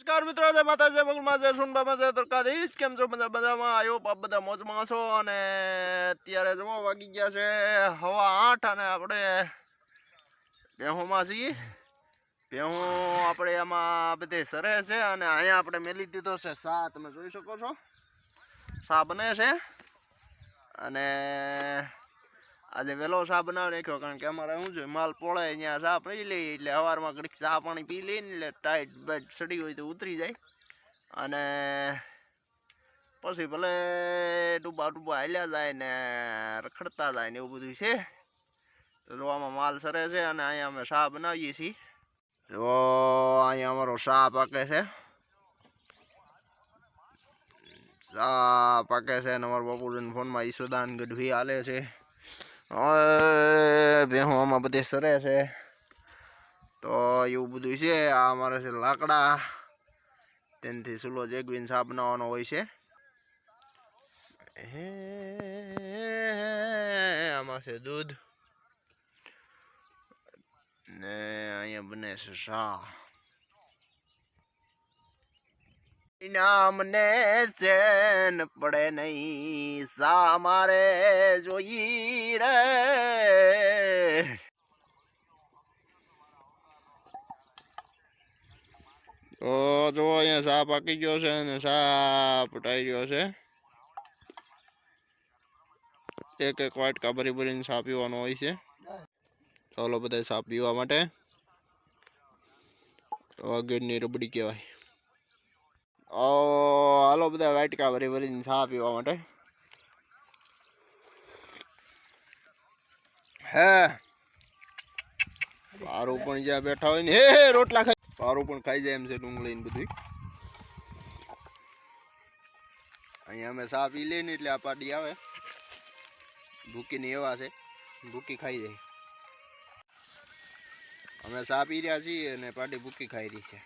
નમસ્કાર મિત્રો, જય માતા જય મંગલમાં, જય સોનબામાં જય તરકાદીશ કેમ છો બધા? બધામાં આવ્યો પાપ બધા મોજમાં છો. અને અત્યારે જમો વાગી ગયા છે હવા આઠ અને આપણે ભેહુંમાં છીએ. ભેહું આપણે એમાં બધે સરે છે અને અહીંયા આપણે મેલી દીધો છે સા. તમે જોઈ શકો છો? સા બને છે. અને આજે વહેલો ચા બનાવી નાખ્યો કારણ કે અમારે શું છે, માલ પોળાય અહીંયા ચા પી લઈએ, એટલે સવારમાં ઘડીક ચા પાણી પી લઈએ ને એટલે ટાઈટ બેટ સડી હોય તો ઉતરી જાય. અને પછી ભલે ડૂબા ડૂબા હાલ્યા જાય ને રખડતા જાય ને એવું બધું છે. તો જો આમાં માલ સરે છે અને અહીંયા અમે ચા બનાવીએ છીએ. જો અહીંયા અમારો ચા પાકે છે. ચા પાકે છે અને અમારા બાપુજીને ફોનમાં ઈસુદાન ગઢવી હાલે છે. ભેહું આમાં બધે સરે છે. તો એવું બધું છે. આ અમારે છે લાકડા. તેનાથી સુલો જેગવીન સાપ બનાવવાનો હોય છે. આમાં છે દૂધ. ને અહીંયા બને છે શા નામને ચેન પડે નહીં, સા મારે જોઈ રે. તો જો અહીંયા સા પાકી ગયો છે અને સા પટાઈ ગયો છે. એક એક વાટકા ભરી ભરીને સા પીવાનો હોય છે. ચાલો બધા સા પીવા માટે. તો રબડી કહેવાય. ઓ હાલો, બધા વાટકા ભરી ભરીને ચા પીવા માટે. હે, પારો પણ જ્યાં બેઠા હોય ને, હે રોટલા ખાઈ. પારો પણ ખાઈ જાય એમ છે ડુંગળી ને બધું અહીંયા અમે સા પી લઈએ ને એટલે આ પાડી આવે. ભૂકીને એવા છે, ભૂકી ખાઈ જાય. અમે સા પી રહ્યા છીએ અને પાડી ભૂકી ખાઈ રહી છે.